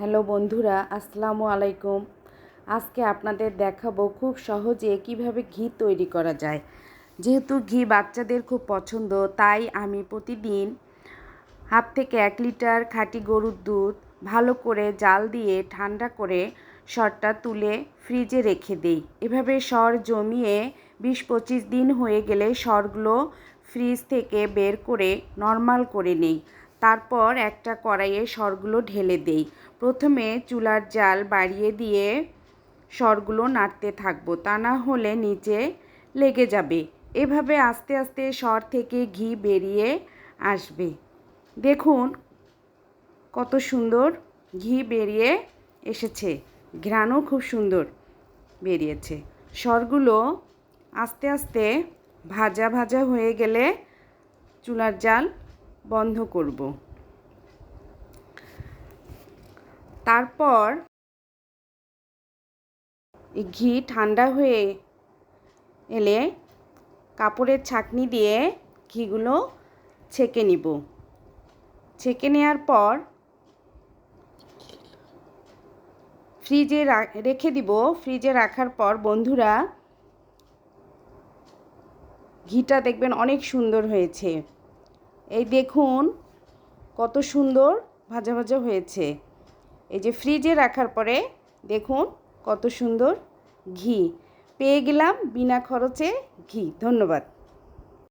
Hello বন্ধুরা, আসসালামু আলাইকুম। আজকে আপনাদের দেখাবো খুব সহজে কীভাবে ঘি তৈরি করা যায়। যেহেতু ঘি বাচ্চাদের খুব পছন্দ, তাই আমি প্রতিদিন হাফ থেকে এক লিটার খাঁটি গরুর দুধ ভালো করে জাল দিয়ে ঠান্ডা করে সরটা তুলে ফ্রিজে রেখে দিই। এভাবে সর জমিয়ে বিশ পঁচিশ দিন হয়ে গেলে সরগুলো ফ্রিজ থেকে বের করে নর্মাল করে নিই। তারপর একটা কড়াইয়ে সরগুলো ঢেলে দেই। প্রথমে চুলার জাল বাড়িয়ে দিয়ে সরগুলো নাড়তে থাকব। তা না হলে নিচে লেগে যাবে। এভাবে আস্তে আস্তে সর থেকে ঘি বেরিয়ে আসবে। দেখুন কত সুন্দর ঘি বেরিয়ে এসেছে। ঘ্রাণও খুব সুন্দর বেরিয়েছে। সরগুলো আস্তে আস্তে ভাজা ভাজা হয়ে গেলে চুলার জাল বন্ধ করব। তারপর ঘি ঠান্ডা হয়ে এলে কাপড়ের ছাকনি দিয়ে ঘিগুলো ছেঁকে নিব। ছেঁকে নেওয়ার পর ফ্রিজে রেখে দিব। ফ্রিজে রাখার পর বন্ধুরা, ঘিটা দেখবেন অনেক সুন্দর হয়েছে। এই দেখুন, কত সুন্দর ভাজা ভাজা হয়েছে। এই যে ফ্রিজে রাখার পরে দেখুন, কত সুন্দর ঘি। পেয়ে গেলাম বিনা খরচে ঘি। ধন্যবাদ।